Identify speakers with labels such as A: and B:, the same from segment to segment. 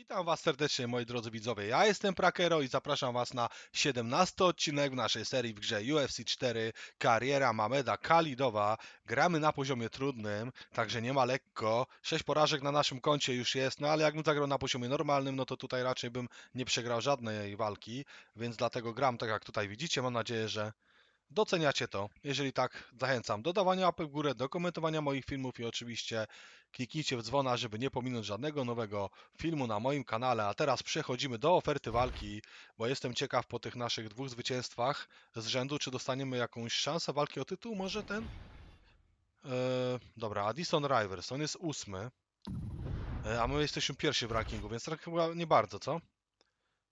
A: Witam Was serdecznie, moi drodzy widzowie. Ja jestem Prakero i zapraszam Was na 17 odcinek w naszej serii w grze UFC 4 Kariera Mameda Kalidowa. Gramy na poziomie trudnym, także nie ma lekko. 6 porażek na naszym koncie już jest, no ale jakbym zagrał na poziomie normalnym, no to tutaj raczej bym nie przegrał żadnej walki, więc dlatego gram tak jak tutaj widzicie. Mam nadzieję, że doceniacie to. Jeżeli tak, zachęcam do dawania łapek w górę, do komentowania moich filmów i oczywiście kliknijcie w dzwona, żeby nie pominąć żadnego nowego filmu na moim kanale. A teraz przechodzimy do oferty walki, bo jestem ciekaw po tych naszych dwóch zwycięstwach z rzędu, czy dostaniemy jakąś szansę walki o tytuł, może ten? Eee, dobra, Addison Rivers, on jest ósmy, Eee, a my jesteśmy pierwsi w rankingu, więc tak chyba nie bardzo, co?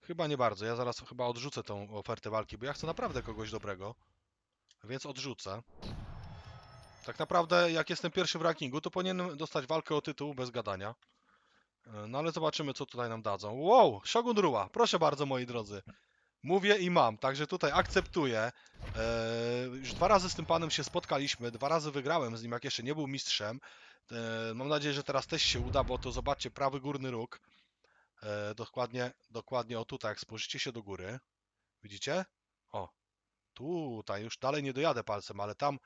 A: Chyba nie bardzo. Ja zaraz chyba odrzucę tą ofertę walki, bo ja chcę naprawdę kogoś dobrego, więc odrzucę. Tak naprawdę, jak jestem pierwszy w rankingu, to powinienem dostać walkę o tytuł bez gadania. E, No ale zobaczymy, co tutaj nam dadzą. Wow, Shogun Rua, proszę bardzo, moi drodzy. Mówię i mam, także tutaj akceptuję. E, już dwa razy z tym panem się spotkaliśmy, dwa razy wygrałem z nim, jak jeszcze nie był mistrzem. E, mam nadzieję, że teraz też się uda, bo to zobaczcie, prawy górny róg. E, dokładnie, dokładnie o tutaj, jak spojrzycie się do góry. Widzicie? O, tutaj, już dalej nie dojadę palcem, ale tam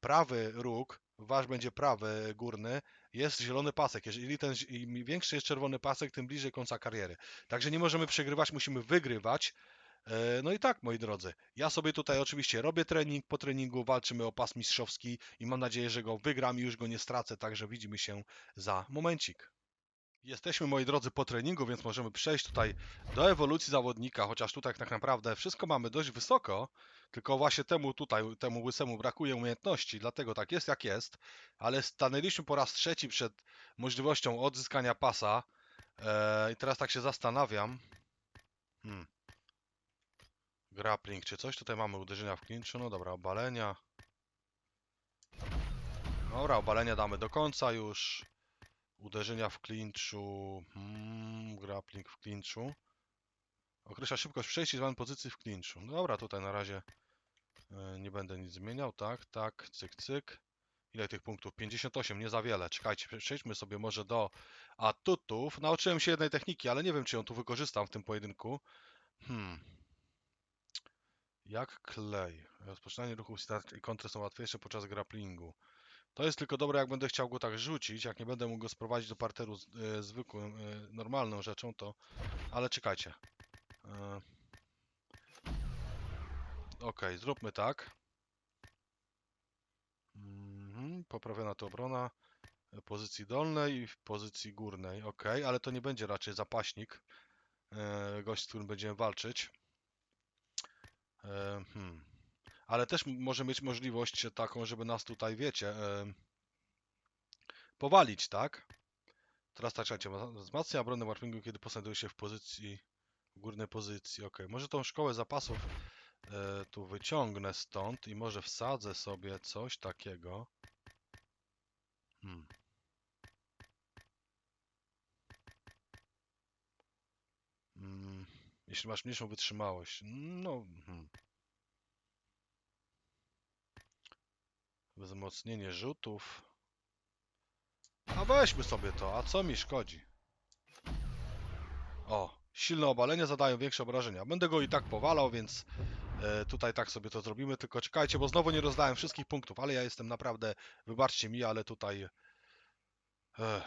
A: prawy róg, wasz będzie prawy górny, jest zielony pasek. Jeżeli ten im większy jest czerwony pasek, tym bliżej końca kariery. Także nie możemy przegrywać, musimy wygrywać. E, No i tak, moi drodzy, ja sobie tutaj oczywiście robię trening, po treningu walczymy o pas mistrzowski i mam nadzieję, że go wygram i już go nie stracę, także widzimy się za momencik. Jesteśmy, moi drodzy, po treningu, więc możemy przejść tutaj do ewolucji zawodnika, chociaż tutaj tak naprawdę wszystko mamy dość wysoko, tylko właśnie temu tutaj, temu łysemu brakuje umiejętności, dlatego tak jest jak jest, ale stanęliśmy po raz trzeci przed możliwością odzyskania pasa eee, i teraz tak się zastanawiam. Hmm. Grappling czy coś? Tutaj mamy uderzenia w klinczu, no dobra, obalenia. Dobra, obalenia damy do końca już. Uderzenia w klinczu, hmm, grappling w klinczu. Określa szybkość przejścia z danej pozycji w klinczu. No Dobra, tutaj na razie e, nie będę nic zmieniał. Tak, tak, cyk, cyk. Ile tych punktów? 58, nie za wiele. Czekajcie, prze- przejdźmy sobie może do atutów. Nauczyłem się jednej techniki, ale nie wiem, czy ją tu wykorzystam w tym pojedynku. Hmm. Jak klej. Rozpoczynanie ruchów start i kontry są łatwiejsze podczas grapplingu. To jest tylko dobre, jak będę chciał go tak rzucić. Jak nie będę mógł go sprowadzić do parteru z, e, zwykłym, e, normalną rzeczą, to... Ale czekajcie. E, Ok, zróbmy tak. Mhm, Poprawiona to obrona pozycji dolnej i w pozycji górnej. Ok, ale to nie będzie raczej zapaśnik. e, Gość, z którym będziemy walczyć. E, Hmm. Ale też może mieć możliwość taką, żeby nas tutaj, wiecie, powalić, tak? Teraz tak, ma- wzmacnia obronę warpingu, kiedy posadują się w pozycji, w górnej pozycji, ok. Może tą szkołę zapasów e, tu wyciągnę stąd i może wsadzę sobie coś takiego. Hmm. Mm, jeśli masz mniejszą wytrzymałość, no, hmm. Wzmocnienie rzutów. A weźmy sobie to, a co mi szkodzi? O, silne obalenia zadają większe obrażenia. Będę go i tak powalał, więc e, tutaj tak sobie to zrobimy. Tylko czekajcie, bo znowu nie rozdałem wszystkich punktów, ale ja jestem naprawdę, wybaczcie mi, ale tutaj e,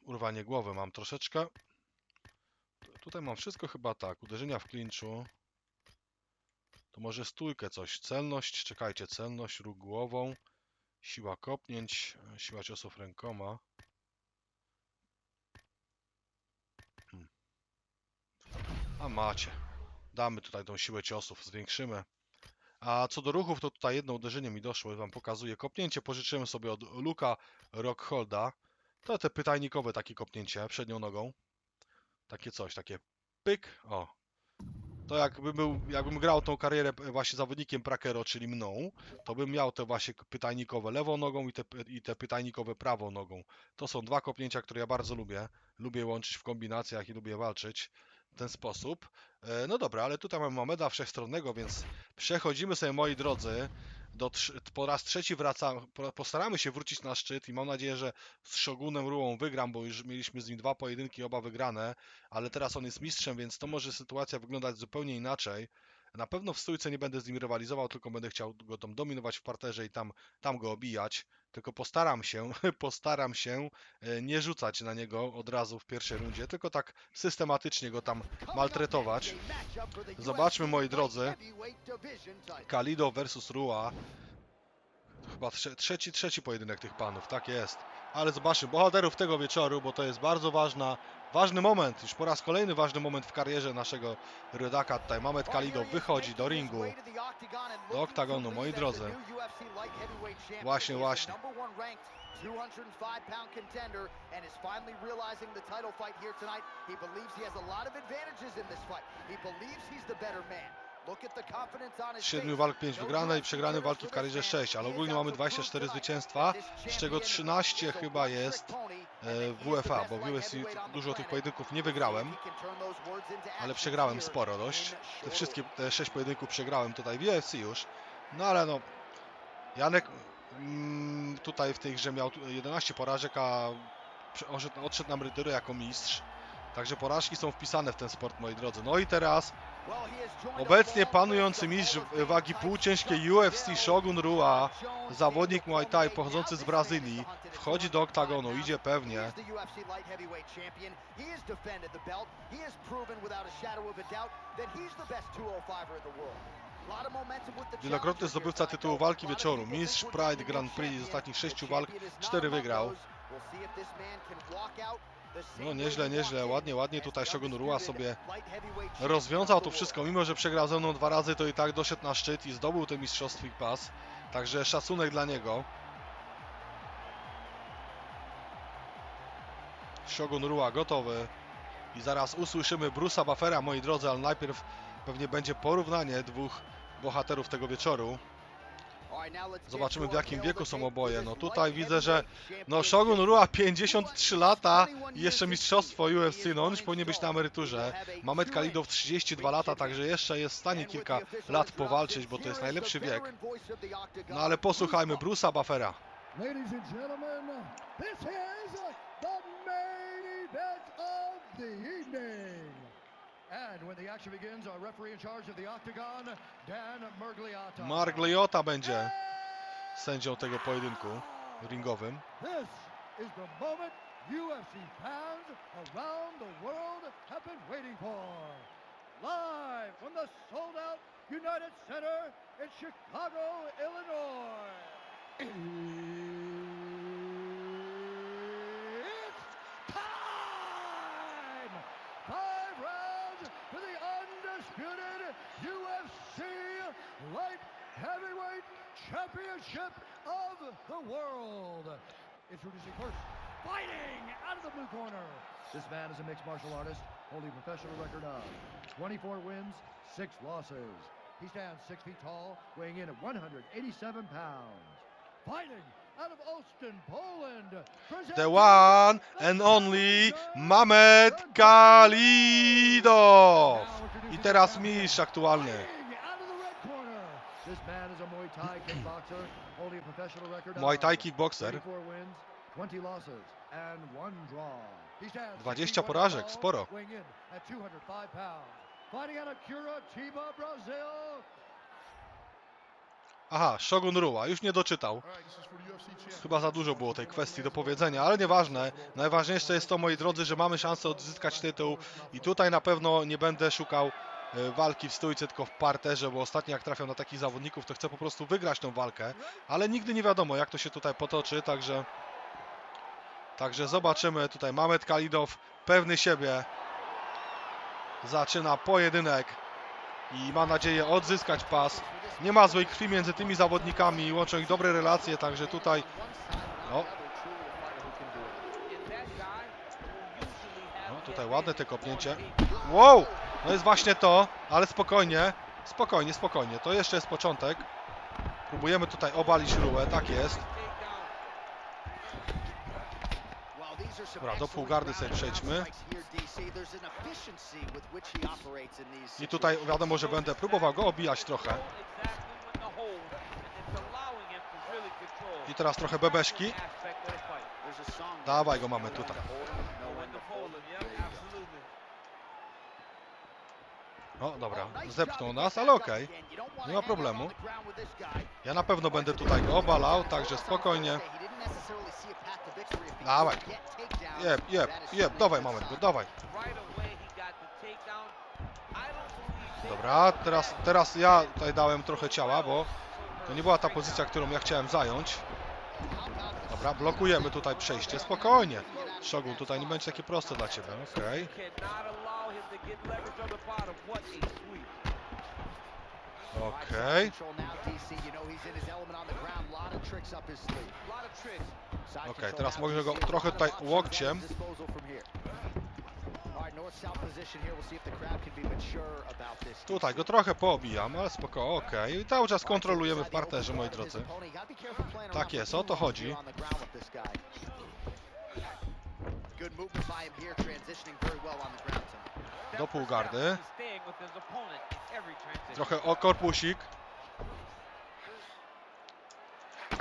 A: urwanie głowy mam troszeczkę. Tutaj mam wszystko chyba tak. Uderzenia w klinczu. To może stójkę coś. Celność, czekajcie, celność, ruch głową. Siła kopnięć, siła ciosów rękoma. A macie. Damy tutaj tą siłę ciosów, zwiększymy. A co do ruchów, to tutaj jedno uderzenie mi doszło, wam pokazuję. Kopnięcie pożyczyłem sobie od Luka Rockholda. To te pytajnikowe takie kopnięcie przednią nogą. Takie coś, takie pyk. O. To jakby był, jakbym grał tą karierę właśnie zawodnikiem Prakero, czyli mną, to bym miał te właśnie pytajnikowe lewą nogą i te, i te pytajnikowe prawą nogą. To są dwa kopnięcia, które ja bardzo lubię. Lubię łączyć w kombinacjach i lubię walczyć ten sposób. E, No dobra, ale tutaj mamy Mameda wszechstronnego, więc przechodzimy sobie, moi drodzy, do, po raz trzeci wracam, po- postaramy się wrócić na szczyt i mam nadzieję, że z Shogunem Ruą wygram, bo już mieliśmy z nim dwa pojedynki, oba wygrane, ale teraz on jest mistrzem, więc to może sytuacja wyglądać zupełnie inaczej. Na pewno w stójce nie będę z nim rywalizował, tylko będę chciał go tam dominować w parterze i tam, tam go obijać. Tylko postaram się, postaram się e, nie rzucać na niego od razu w pierwszej rundzie, tylko tak systematycznie go tam maltretować. Zobaczmy, moi drodzy. Kalido versus Rua. Chyba trze trzeci, trzeci pojedynek tych panów, tak jest. Ale zobaczmy bohaterów tego wieczoru, bo to jest bardzo ważna, ważny moment, już po raz kolejny ważny moment w karierze naszego rydaka. Tutaj Mamet Kalido wychodzi do ringu.
B: do oktagonu, moi drodzy. Właśnie, właśnie. 205 pound contender and is finally realizing the title fight here tonight. He believes he has a lot of advantages in this fight. He believes he's the better man. Look at the confidence on his
A: Z siedmiu
B: face.
A: walk 5 wygrane i przegrane walki w karierze 6, ale ogólnie mamy 24 zwycięstwa, z czego 13 chyba jest e, w WFA, bo w UFC dużo tych pojedynków nie wygrałem, ale przegrałem sporo dość. Te wszystkie, te 6 pojedynków przegrałem tutaj w UFC już, no ale no, Janek mm, tutaj w tej grze miał tu 11 porażek, a odszedł na emeryturę jako mistrz. Także porażki są wpisane w ten sport, moi drodzy. No i teraz Obecnie panujący mistrz wagi półciężkiej UFC Shogun Rua, zawodnik Muay Thai pochodzący z Brazylii, wchodzi do oktagonu, idzie pewnie. Wielokrotny zdobywca tytułu walki wieczoru, mistrz Pride Grand Prix z ostatnich sześciu walk, cztery wygrał. No nieźle, nieźle, ładnie, ładnie tutaj Shogun Rua sobie rozwiązał to wszystko, mimo że przegrał ze mną dwa razy, to i tak doszedł na szczyt i zdobył ten mistrzostwi pas. Także szacunek dla niego. Shogun Rua gotowy. I zaraz usłyszymy Bruce'a Buffera, moi drodzy, ale najpierw pewnie będzie porównanie dwóch bohaterów tego wieczoru.
B: Zobaczymy w jakim wieku są oboje. No tutaj
A: widzę, że No Shogun Rua 53 lata i jeszcze mistrzostwo UFC, no on już powinien być na emeryturze. Mamet Kalidow 32 lata, także jeszcze jest w stanie kilka lat powalczyć, bo to jest najlepszy wiek. No ale posłuchajmy Bruce'a Buffera.
C: Ladies and gentlemen, this is the main event of the evening. And when the action begins, our referee in charge of the octagon, Dan Mergliotta.
A: Margliota będzie sędzią tego pojedynku ringowym.
C: This is the moment UFC fans around the world have been waiting for. Live from the sold-out United Center in Chicago, Illinois. Championship of the world. Introducing first, fighting out of the blue corner. This man is a mixed martial artist, holding a professional record of 24 wins, 6 losses. He stands 6 feet tall, weighing in at 187 pounds. Fighting out of Olsztyn, Poland.
A: The one and only Mamet Kalido! I teraz mistrz aktualny.
C: Out of the red corner. This man Muay Thai kickboxer, holding a professional record
A: Muay Thai
C: of
A: kickboxer.
C: 34 wins, 20 losses, and one draw. He stands
A: 20
C: 61
A: porażek, sporo.
C: weighing in at 205 pounds. Fighting out of Curitiba, Brazil.
A: Aha, Shogun Rua, już nie doczytał. Chyba za dużo było tej kwestii do powiedzenia, ale nieważne. Najważniejsze jest to, moi drodzy, że mamy szansę odzyskać tytuł i tutaj na pewno nie będę szukał walki w stójce, tylko w parterze, bo ostatnio jak trafiam na takich zawodników, to chcę po prostu wygrać tą walkę, ale nigdy nie wiadomo, jak to się tutaj potoczy, także także zobaczymy. Tutaj Mamet Kalidow, pewny siebie, zaczyna pojedynek i ma nadzieję odzyskać pas. Nie ma złej krwi między tymi zawodnikami, łączą ich dobre relacje, także tutaj no, no tutaj ładne te kopnięcie. Wow! No jest właśnie to, ale spokojnie, spokojnie, spokojnie. To jeszcze jest początek. Próbujemy tutaj obalić rułę, tak jest.
B: Dobra, do półgardy sobie przejdźmy.
A: I tutaj wiadomo, że będę próbował go obijać trochę. I teraz trochę bebeszki. Dawaj go mamy tutaj. O, dobra, zepchnął nas, ale okej. Nie ma problemu. Ja na pewno będę tutaj go obalał, także spokojnie. Dawaj. Jeb, jeb, jeb, dawaj moment go, dawaj. Dobra, teraz, teraz ja tutaj dałem trochę ciała, bo to nie była ta pozycja, którą ja chciałem zająć. Dobra, blokujemy tutaj przejście, spokojnie. Szogun, tutaj nie będzie takie proste dla Ciebie, okej. Okej. Okej, teraz mogę go trochę tutaj łokciem. Tutaj go trochę poobijam, ale spoko, okej. I cały czas kontrolujemy w parterze, moi drodzy. Tak jest, o to chodzi.
B: Good movement by him here, transitioning very well on the ground tonight.
A: Do półgardy. Trochę o korpusik.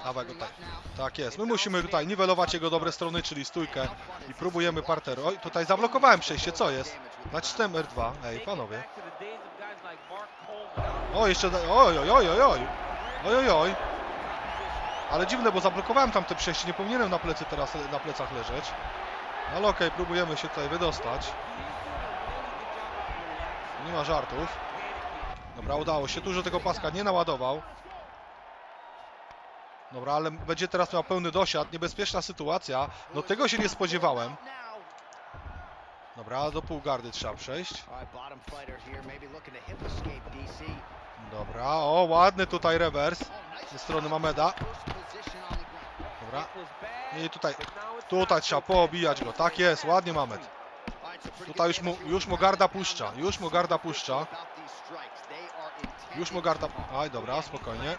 A: Dawaj go tak. Tak jest. My musimy tutaj niwelować jego dobre strony, czyli stójkę i próbujemy parter. Oj, tutaj zablokowałem przejście, co jest? Nacisnąłem R2. Ej, panowie. O, jeszcze... Oj, oj, oj, oj, oj. Oj, oj, oj. Ale dziwne, bo zablokowałem tam te przejście. Nie powinienem na plecy teraz na plecach leżeć. Ale okej, próbujemy się tutaj wydostać. Nie ma żartów. Dobra, udało się. Dużo tego paska nie naładował. Dobra, ale będzie teraz miał pełny dosiad. Niebezpieczna sytuacja. No tego się nie spodziewałem. Dobra, do półgardy trzeba przejść. Dobra, o ładny tutaj rewers ze strony Mameda. Dobra. I tutaj, tutaj trzeba poobijać go. Tak jest, ładnie Mamed. Tutaj już mu, już mu garda puszcza. Już mu garda puszcza. Już mu garda... Aj, dobra, spokojnie.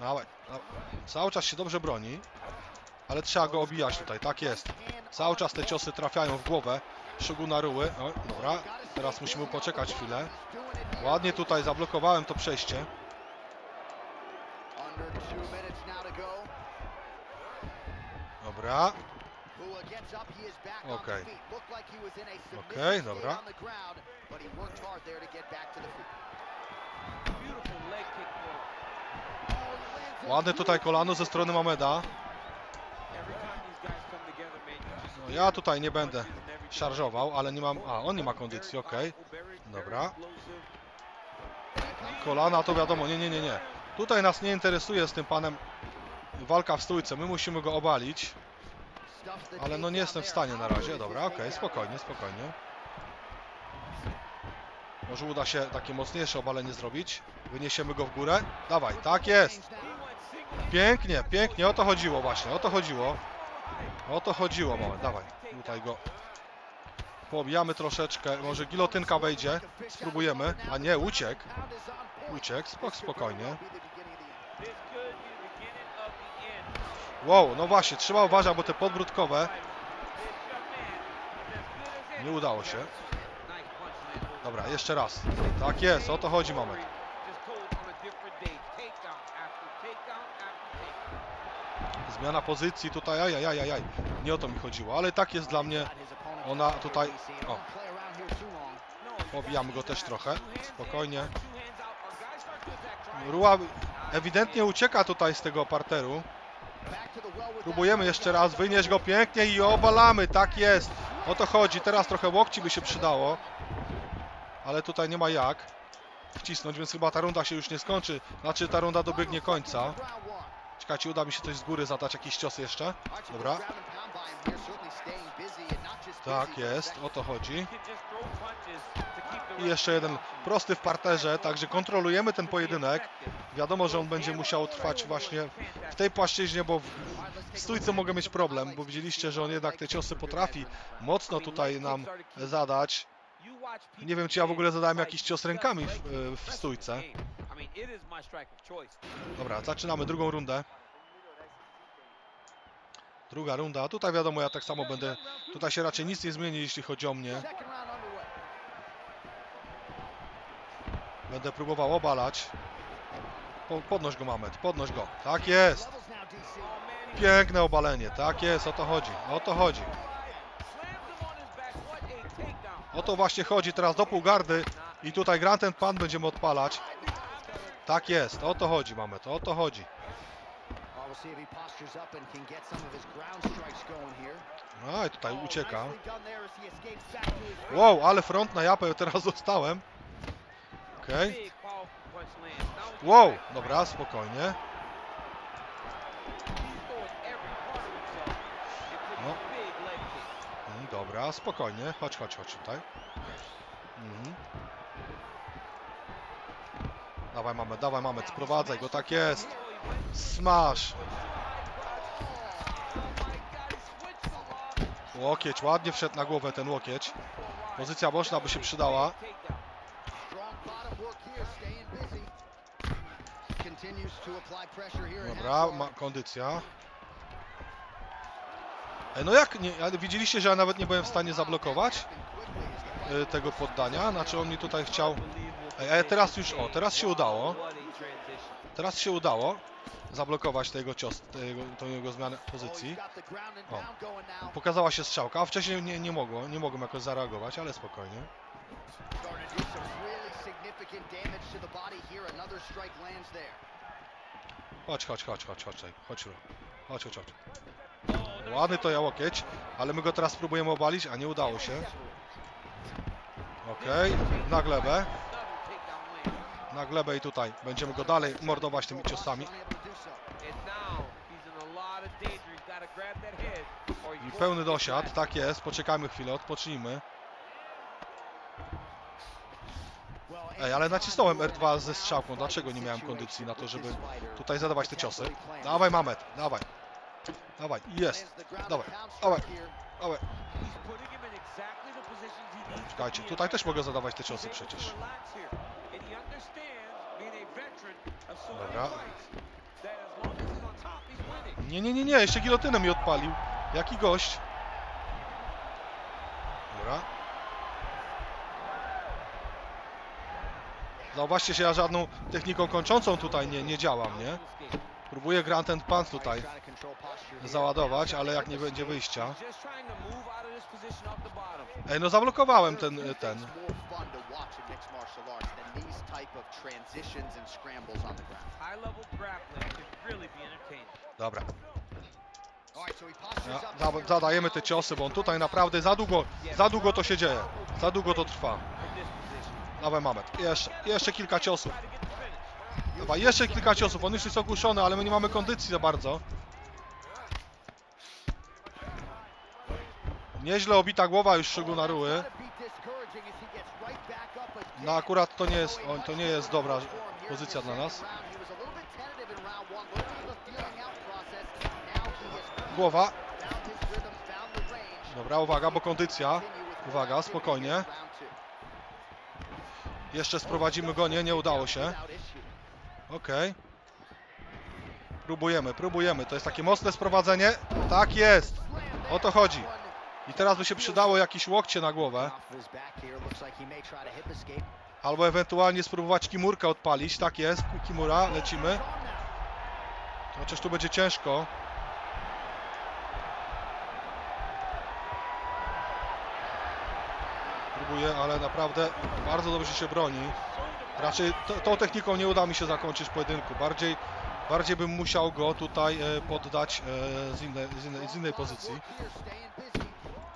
A: Dawaj, dawaj. Cały czas się dobrze broni. Ale trzeba go obijać tutaj, tak jest. Cały czas te ciosy trafiają w głowę. Szuguna Ruły. O, dobra, teraz musimy poczekać chwilę. Ładnie tutaj zablokowałem to przejście. Dobra, Okej.
B: the feet. Looked like he was in a submissive
A: Okej,
B: state
A: dobra.
B: on the ground, but he worked hard there to get back to the feet.
A: ładne tutaj kolano ze strony Mameda. No, ja tutaj nie będę szarżował, ale nie mam... A, on nie ma kondycji, okej. Dobra. Kolana to wiadomo, nie, nie, nie, nie. Tutaj nas nie interesuje z tym panem walka w stójce, my musimy go obalić. Ale no nie jestem w stanie na razie. Dobra, okej, spokojnie, spokojnie. Może uda się takie mocniejsze obalenie zrobić. Wyniesiemy go w górę. Dawaj, tak jest. Pięknie, pięknie, o to chodziło właśnie, o to chodziło. O to chodziło, moment, dawaj. Tutaj go poobijamy troszeczkę, może gilotynka wejdzie. Spróbujemy. A nie, uciekł. Uciekł, spok, spokojnie. Wow, no właśnie, trzeba uważać, bo te podbródkowe nie udało się. Dobra, jeszcze raz. Tak jest, o to chodzi moment. Zmiana pozycji tutaj, ajajajajaj. Nie o to mi chodziło, ale tak jest dla mnie. Ona tutaj- o. Pobijamy go też trochę. Spokojnie. Ruła ewidentnie ucieka tutaj z tego parteru. Próbujemy jeszcze raz, wynieść go pięknie i obalamy, tak jest. O to chodzi, teraz trochę łokci by się przydało. Ale tutaj nie ma jak wcisnąć, więc chyba ta runda się już nie skończy. Znaczy ta runda dobiegnie końca. Czekajcie, uda mi się coś z góry zadać, jakiś cios jeszcze. Dobra. Tak jest, o to chodzi. I jeszcze jeden prosty w parterze, także kontrolujemy ten pojedynek. Wiadomo, że on będzie musiał trwać właśnie w tej płaszczyźnie, bo w stójce mogę mieć problem, bo widzieliście, że on jednak te ciosy potrafi mocno tutaj nam zadać. Nie wiem, czy ja w ogóle zadałem jakiś cios rękami w, w stójce. Dobra, zaczynamy drugą rundę. Druga runda. Tutaj wiadomo, ja tak samo będę. Tutaj się raczej nic nie zmieni, jeśli chodzi o mnie. Będę próbował obalać. Po, podnoś go, Mamet, podnoś go. Tak jest. Piękne obalenie, tak jest, o to chodzi, o to chodzi. O to właśnie chodzi teraz do półgardy i tutaj Grant and Pan będziemy odpalać. Tak jest, o to chodzi, Mamet, o to chodzi.
B: Oh, here.
A: No i tutaj ucieka.
B: To his feet.
A: Wow, ale front na japę teraz dostałem. Okej. Wow, dobra, spokojnie. No. Mm, Dobra, spokojnie. Chodź, chodź, chodź tutaj. Mhm. Dawaj mamy, dawaj mamy, sprowadzaj go, tak jest. Smash. Łokieć, ładnie wszedł na głowę ten łokieć. Pozycja boczna by się przydała.
B: Strong bottom work here, staying busy. Continues to apply pressure here in
A: Dobra,
B: half
A: ma
B: guard.
A: kondycja. Ej, no jak, nie, widzieliście, że ja nawet nie byłem w stanie zablokować y, tego poddania? Znaczy on mi tutaj chciał... Ej, teraz już, o, teraz się udało. Teraz się udało zablokować tego cios, tego, tą jego zmianę
B: Oh,
A: pozycji. O. Pokazała się strzałka, a wcześniej nie, nie mogło, nie mogłem jakoś zareagować, ale spokojnie. Chodź, chodź, chodź, chodź, chodź, chodź, Ro. chodź, chodź, chodź. Ładny to ja łokieć, ale my go teraz spróbujemy obalić, a nie udało się. Okej, na glebę. Na glebę i tutaj. Będziemy go dalej mordować tymi ciosami. I pełny dosiad, tak jest. Poczekajmy chwilę, odpocznijmy. Ej, ale nacisnąłem R2 ze strzałką. Dlaczego nie miałem kondycji na to, żeby tutaj zadawać te ciosy? Dawaj, Mamet, dawaj. Dawaj, jest. Dawaj, dawaj. Dawaj. Czekajcie, tutaj też mogę zadawać te ciosy przecież. Dobra. Nie, nie, nie, nie, jeszcze gilotynę mi odpalił. Jaki gość. Dobra. Zauważcie, że ja żadną techniką kończącą tutaj nie, nie działam, nie? Próbuję Grant and Punt tutaj załadować, ale jak nie będzie wyjścia. Ej, no zablokowałem ten, ten.
D: Be entertaining.
A: Dobra. Ja, zadajemy te ciosy, bo on tutaj naprawdę za długo, za długo to się dzieje. Za długo to trwa. Dawaj Mamet. Jeszcze, jeszcze kilka ciosów. Dawaj, jeszcze kilka ciosów. On już jest ogłuszony, ale my nie mamy kondycji za bardzo. Nieźle obita głowa już Ruły.
B: Back up again.
A: No akurat to nie jest, to nie jest dobra pozycja dla nas. Głowa. Dobra, uwaga, bo kondycja. Uwaga, spokojnie. Jeszcze sprowadzimy go. Nie, nie udało się. Okej. Próbujemy, próbujemy. To jest takie mocne sprowadzenie. Tak jest. O to chodzi. I teraz by się przydało jakieś łokcie na głowę. Albo ewentualnie spróbować Kimurkę odpalić. Tak jest. Kimura, lecimy. Chociaż tu będzie ciężko. Próbuję, ale naprawdę bardzo dobrze się broni. Raczej to, tą techniką nie uda mi się zakończyć pojedynku. Bardziej, bardziej bym musiał go tutaj e, poddać e, z, innej, z, z innej pozycji.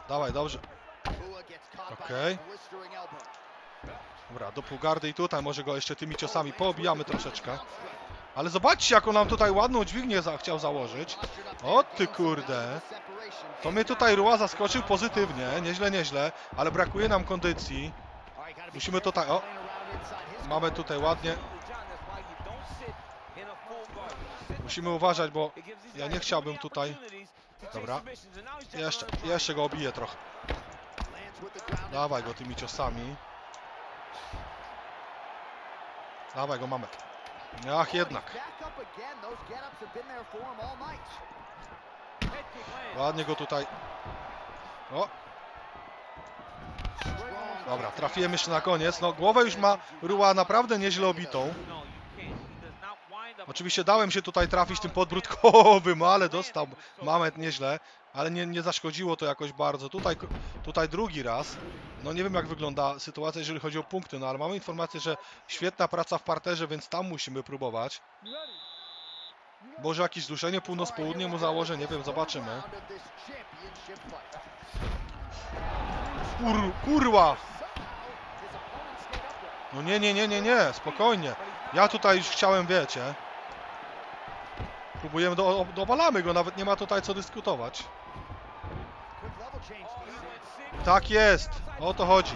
A: Dawaj, dobrze. Okej.
B: elbow.
A: Dobra, do półgardy i tutaj może go jeszcze tymi ciosami poobijamy troszeczkę. Ale zobaczcie, jaką nam tutaj ładną dźwignię za, chciał założyć. O ty kurde. To mnie tutaj Ruła zaskoczył pozytywnie, nieźle, nieźle, ale brakuje nam kondycji. Musimy tutaj, o, mamy tutaj ładnie. Musimy uważać, bo ja nie chciałbym tutaj. Dobra. Jeszcze, jeszcze go obiję trochę. Dawaj go tymi ciosami. Dawaj go, mamy. Ach, jednak. Ładnie go tutaj. O, dobra, trafiłem jeszcze na koniec. No, głowę już ma Ruła naprawdę nieźle obitą. Oczywiście dałem się tutaj trafić tym podbródkowym, ale dostał Mamet nieźle, ale nie, nie zaszkodziło to jakoś bardzo. Tutaj, tutaj drugi raz. No nie wiem jak wygląda sytuacja, jeżeli chodzi o punkty, no ale mamy informację, że świetna praca w parterze, więc tam musimy próbować. Może jakieś zduszenie północ-południe mu założę, nie wiem, zobaczymy. Kur, kurwa! No nie, nie, nie, nie, nie, spokojnie. Ja tutaj już chciałem, wiecie. Próbujemy, do, dowalamy go, nawet nie ma tutaj co dyskutować. Tak jest, o to chodzi.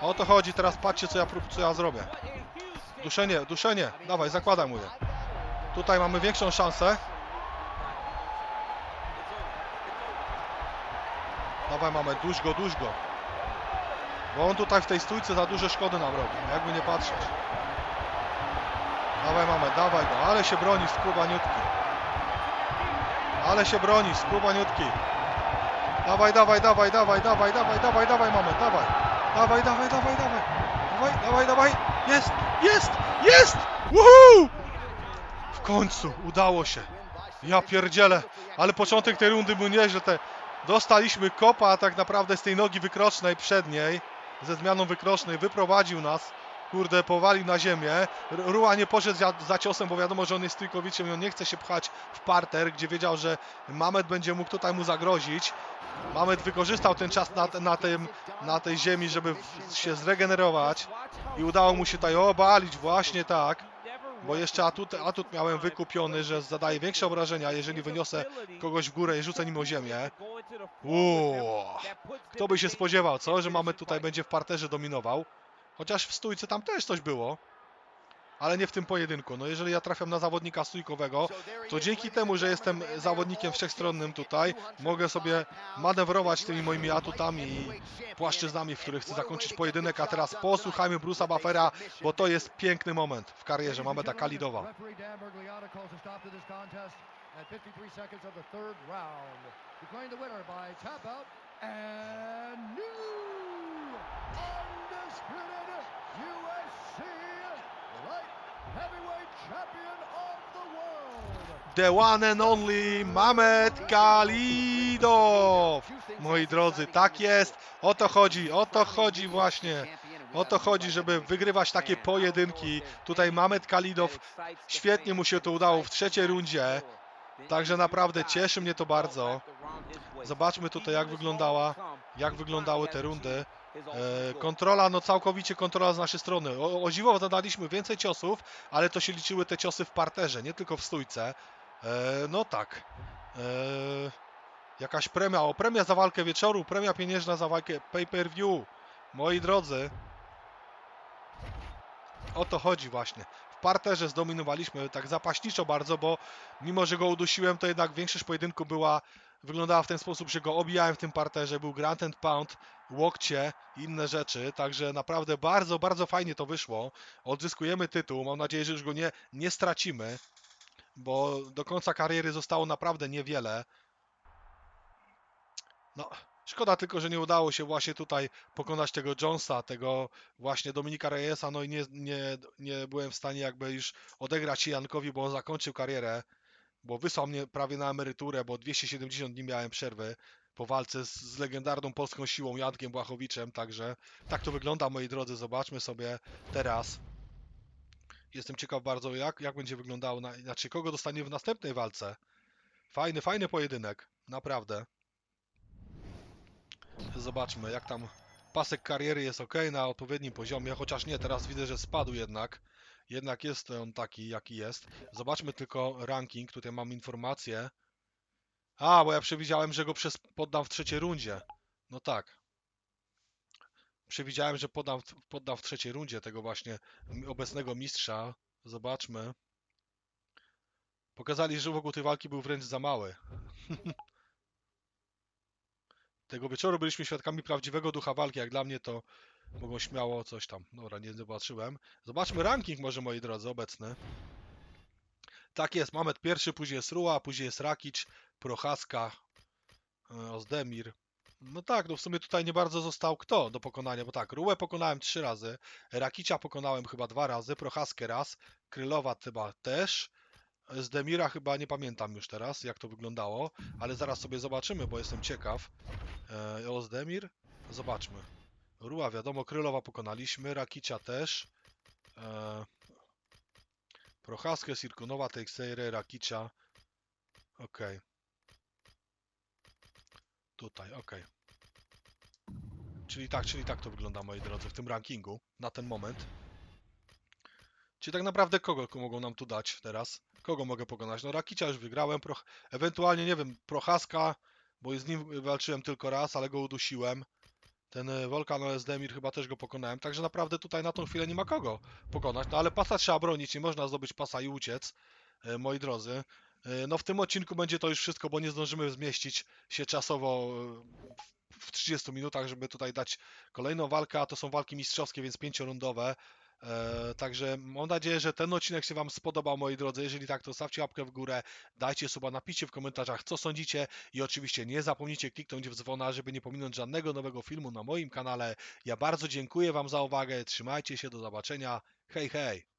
A: O to chodzi, teraz patrzcie co ja, co ja zrobię. Duszenie, duszenie, dawaj, zakładam mu je. Tutaj mamy większą szansę. Dawaj mamy, dusz go, go. Bo on tutaj w tej stójce za duże szkody nam robi, jakby nie patrzeć. Dawaj mamy, dawaj go, ale się broni skubaniutki. Ale się broni, skubaniutki. Dawaj, dawaj, dawaj, dawaj, dawaj, dawaj, dawaj, dawaj mamy, dawaj. Dawaj, dawaj, dawaj, dawaj. Dawaj, dawaj, dawaj. Jest, jest, jest! Woohoo! W końcu, udało się. Ja pierdzielę, ale początek tej rundy był nieźle. Te... Dostaliśmy kopa, tak naprawdę z tej nogi wykrocznej przedniej, ze zmianą wykrocznej, wyprowadził nas. Kurde, powalił na ziemię. R- Rua nie poszedł za, za ciosem, bo wiadomo, że on jest stójkowiczem i on nie chce się pchać w parter, gdzie wiedział, że Mamet będzie mógł tutaj mu zagrozić. Mamet wykorzystał ten czas na, na, tym, na tej ziemi, żeby się zregenerować i udało mu się tutaj obalić, właśnie tak. Bo jeszcze atut, atut miałem wykupiony, że zadaje większe obrażenia, jeżeli wyniosę kogoś w górę i rzucę nim o ziemię. Uuu, kto by się spodziewał, co? Że mamy tutaj będzie w parterze dominował. Chociaż w stójce tam też coś było. Ale nie w tym pojedynku. No jeżeli ja trafiam na zawodnika stójkowego, to dzięki temu, że jestem zawodnikiem wszechstronnym tutaj, mogę sobie manewrować tymi moimi atutami i płaszczyznami, w których chcę zakończyć pojedynek. A teraz posłuchajmy Bruce'a Buffera, bo to jest piękny moment w karierze Mameda Kalidowa.
C: Referee Dan Bergliata calls a stop to this contest at 53 seconds of the third round. Declaring the winner by tap out and new undisputed the
A: one and only Mamed Kalidow! Moi drodzy, tak jest. O to chodzi, o to chodzi właśnie. O to chodzi, żeby wygrywać takie pojedynki. Tutaj Mamed Kalidow, świetnie mu się to udało w trzeciej rundzie. Także naprawdę cieszy mnie to bardzo. Zobaczmy tutaj jak wyglądała, jak wyglądały te rundy. E, kontrola, no całkowicie kontrola z naszej strony. O, o dziwo zadaliśmy więcej ciosów, ale to się liczyły te ciosy w parterze, nie tylko w stójce. E, no tak. E, jakaś premia, o premia za walkę wieczoru, premia pieniężna za walkę pay-per-view. Moi drodzy, o to chodzi właśnie. W parterze zdominowaliśmy tak zapaśniczo bardzo, bo mimo, że go udusiłem, to jednak większość pojedynku była, wyglądała w ten sposób, że go obijałem w tym parterze, był Grand and Pound, łokcie i inne rzeczy, także naprawdę bardzo, bardzo fajnie to wyszło. Odzyskujemy tytuł, mam nadzieję, że już go nie, nie stracimy, bo do końca kariery zostało naprawdę niewiele. No, szkoda tylko, że nie udało się właśnie tutaj pokonać tego Jonesa, tego właśnie Dominika Reyesa, no i nie, nie, nie byłem w stanie jakby już odegrać Jankowi, bo on zakończył karierę, bo wysłał mnie prawie na emeryturę, bo 270 dni miałem przerwy po walce z, z legendarną polską siłą Jankiem Błachowiczem, także tak to wygląda, moi drodzy, zobaczmy sobie teraz. Jestem ciekaw bardzo, jak, jak będzie wyglądało, na, znaczy kogo dostanie w następnej walce. Fajny, fajny pojedynek, naprawdę. Zobaczmy, jak tam pasek kariery jest ok na odpowiednim poziomie, chociaż nie, teraz widzę, że spadł jednak. Jednak jest on taki, jaki jest. Zobaczmy tylko ranking, tutaj mam informację. A, bo ja przewidziałem, że go przez poddam w trzeciej rundzie. No tak. Przewidziałem, że poddam, w- poddam w trzeciej rundzie tego właśnie obecnego mistrza. Zobaczmy. Pokazali, że w ogóle tej walki był wręcz za mały. Tego wieczoru byliśmy świadkami prawdziwego ducha walki. Jak dla mnie to mogą śmiało coś tam. Dobra, nie zobaczyłem. Zobaczmy ranking może, moi drodzy, obecny. Tak jest, Mamet pierwszy, później jest Rua, później jest Rakic, Prochaska, e, Ozdemir. No tak, no w sumie tutaj nie bardzo został kto do pokonania, bo tak, Rułę pokonałem trzy razy, Rakicia pokonałem chyba dwa razy, Prochaskę raz, Krylowa chyba też, z Demira chyba nie pamiętam już teraz, jak to wyglądało, ale zaraz sobie zobaczymy, bo jestem ciekaw. E, Ozdemir? Zobaczmy. Ruła wiadomo, Krylowa pokonaliśmy, Rakicia też. E, Prochaskę, Sirkunowa, Teixeira, Rakicia. Okej. Tutaj, okej. Czyli tak, czyli tak to wygląda, moi drodzy, w tym rankingu na ten moment. Czyli tak naprawdę kogo ko- mogą nam tu dać teraz? Kogo mogę pokonać? No Rakicia już wygrałem, Proch... ewentualnie, nie wiem, Prochaska, bo z nim walczyłem tylko raz, ale go udusiłem. Ten e, Volkan Ozdemir chyba też go pokonałem, także naprawdę tutaj na tą chwilę nie ma kogo pokonać. No ale pasa trzeba bronić, nie można zdobyć pasa i uciec, e, moi drodzy. E, No w tym odcinku będzie to już wszystko, bo nie zdążymy zmieścić się czasowo e, w 30 minutach, żeby tutaj dać kolejną walkę, a to są walki mistrzowskie, więc pięciorundowe. E, Także mam nadzieję, że ten odcinek się Wam spodobał, moi drodzy. Jeżeli tak, to stawcie łapkę w górę, dajcie suba, napiszcie w komentarzach, co sądzicie i oczywiście nie zapomnijcie kliknąć w dzwona, żeby nie pominąć żadnego nowego filmu na moim kanale. Ja bardzo dziękuję Wam za uwagę, trzymajcie się, do zobaczenia, hej hej!